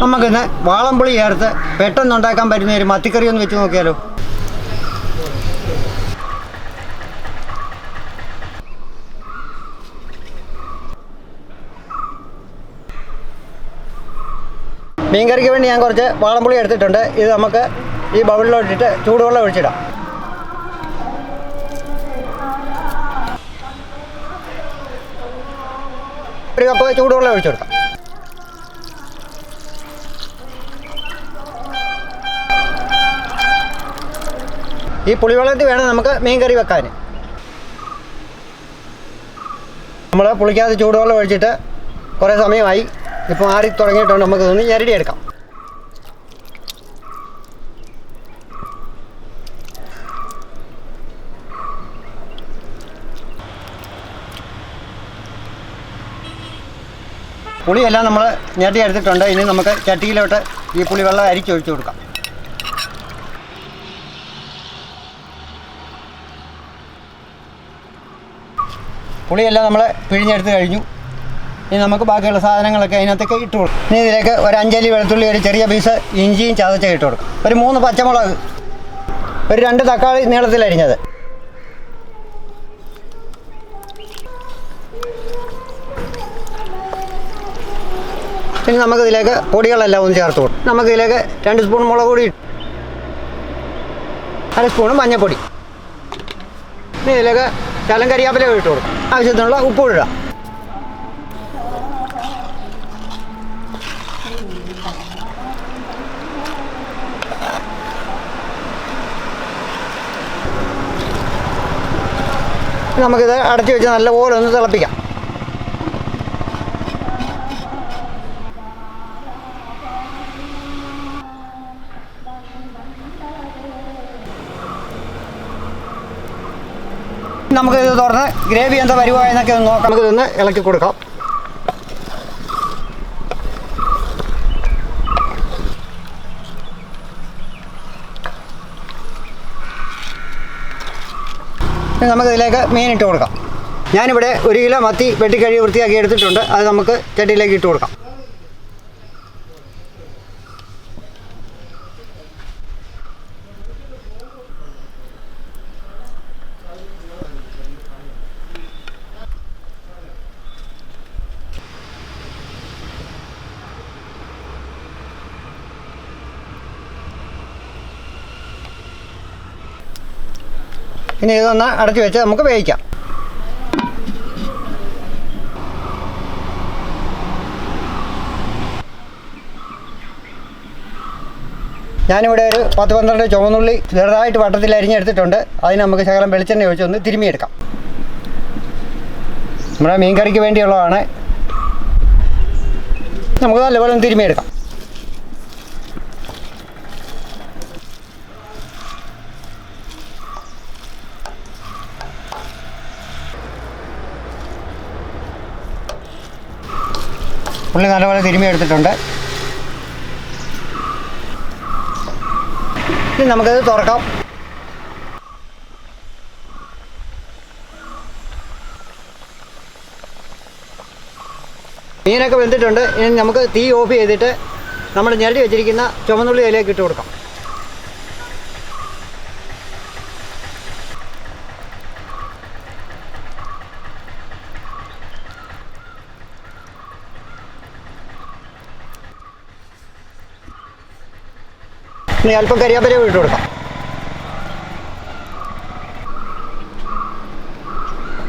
നമുക്കിന്ന് വാളംപുളി ചേർത്ത് പെട്ടെന്ന് ഉണ്ടാക്കാൻ പറ്റുന്ന ഒരു മത്തിക്കറി ഒന്ന് വെച്ച് നോക്കിയാലോ? മീൻകറിക്ക് വേണ്ടി ഞാൻ കുറച്ച് വാളംപുളി എടുത്തിട്ടുണ്ട്. ഇത് നമുക്ക് ഈ ബൗളിലോട്ടിട്ട് ചൂടുവെള്ളം ഒഴിച്ചിടാം. ഒരു കപ്പ് ചൂടുവെള്ളം ഒഴിച്ചു ഈ പുളിവെള്ളത്തിൽ വേണം നമുക്ക് മീൻ കറി വെക്കാൻ. നമ്മൾ പുളിക്കാതെ ചൂടുവെള്ളം ഒഴിച്ചിട്ട് കുറേ സമയമായി. ഇപ്പോൾ ആറി തുടങ്ങിയിട്ടുണ്ട്. നമുക്ക് ഒന്ന് ഞെരടി എടുക്കാം പുളിയെല്ലാം നമ്മൾ ഞെരടി എടുത്തിട്ടുണ്ട് ഇനി നമുക്ക് ചട്ടിയിലോട്ട് ഈ പുളിവെള്ളം അരിച്ചൊഴിച്ചു കൊടുക്കാം. പുളിയെല്ലാം നമ്മൾ പിഴിഞ്ഞെടുത്ത് കഴിഞ്ഞു. ഇനി നമുക്ക് ബാക്കിയുള്ള സാധനങ്ങളൊക്കെ അതിനകത്തേക്ക് ഇട്ട് കൊടുക്കും. ഇനി ഇതിലേക്ക് ഒരു അഞ്ചലി വെളുത്തുള്ളി ഒരു ചെറിയ പീസ് ഇഞ്ചിയും ചതച്ച ഇട്ട് കൊടുക്കും. ഒരു മൂന്ന് പച്ചമുളക്. ഒരു രണ്ട് തക്കാളി നീളത്തിൽ അരിഞ്ഞത്. ഇനി നമുക്കിതിലേക്ക് പൊടികളെല്ലാം ഒന്ന് ചേർത്ത് കൊടുക്കും. നമുക്കിതിലേക്ക് രണ്ട് സ്പൂൺ മുളക് പൊടി അര സ്പൂൺ മഞ്ഞൾപ്പൊടി. ഇനി ഇതിലേക്ക് ശലം കരിയാപ്പില ഇട്ട് കൊടുക്കും ആവശ്യത്തിനുള്ള ഉപ്പ് ഇടുക. നമുക്കിത് അടച്ചു വെച്ച് നല്ലപോലെ ഒന്ന് തിളപ്പിക്കാം. നമുക്ക് ഇത് തുറന്ന് ഗ്രേവി എന്താ വരുവായെന്നൊക്കെ ഒന്ന് നോക്കാം നമുക്ക് ഇതൊന്ന് ഇളക്കി കൊടുക്കാം. നമുക്ക് നമുക്കിതിലേക്ക് മീൻ ഇട്ട് കൊടുക്കാം. ഞാനിവിടെ ഒരു കിലോ മത്തി വെട്ടിക്കഴുകി വൃത്തിയാക്കി എടുത്തിട്ടുണ്ട്. അത് നമുക്ക് ചട്ടിയിലേക്ക് ഇട്ട് കൊടുക്കാം. ഇനി ഇതൊന്ന് അടച്ചു വെച്ച് നമുക്ക് വേവിക്കാം. ഞാനിവിടെ ഒരു പത്ത് പന്ത്രണ്ട് ചുവന്നുള്ളി ചെറുതായിട്ട് വട്ടത്തിൽ അരിഞ്ഞെടുത്തിട്ടുണ്ട്. അതിന് നമുക്ക് ശകലം വെളിച്ചെണ്ണ ഒഴിച്ച് ഒന്ന് തിരുമിയെടുക്കാം നമ്മുടെ മീൻകറിക്ക് വേണ്ടിയുള്ളതാണ്. നമുക്ക് നല്ലപോലെ ഒന്ന് തിരുമിയെടുക്കാം ഉള്ളി നല്ലപോലെ തിരുമ്മി എടുത്തിട്ടുണ്ട്. ഇനി നമുക്കത് തുറക്കാം. മീനൊക്കെ വെന്തിട്ടുണ്ട്. ഇനി നമുക്ക് തീ ഓഫ് ചെയ്തിട്ട് നമ്മൾ ഞെരടി വെച്ചിരിക്കുന്ന ചുമന്നുള്ളി ഇലയൊക്കെ ഇട്ട് കൊടുക്കാം. ഇനി അല്പം കരിയാപ്പല ഇട്ട് കൊടുക്കാം.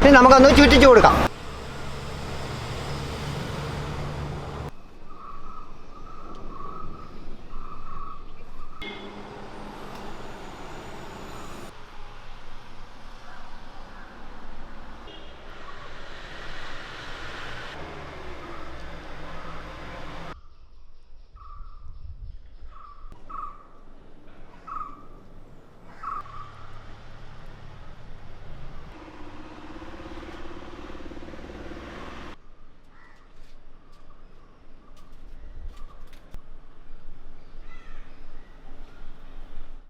ഇനി നമുക്കൊന്ന് ചുറ്റിച്ചു കൊടുക്കാം.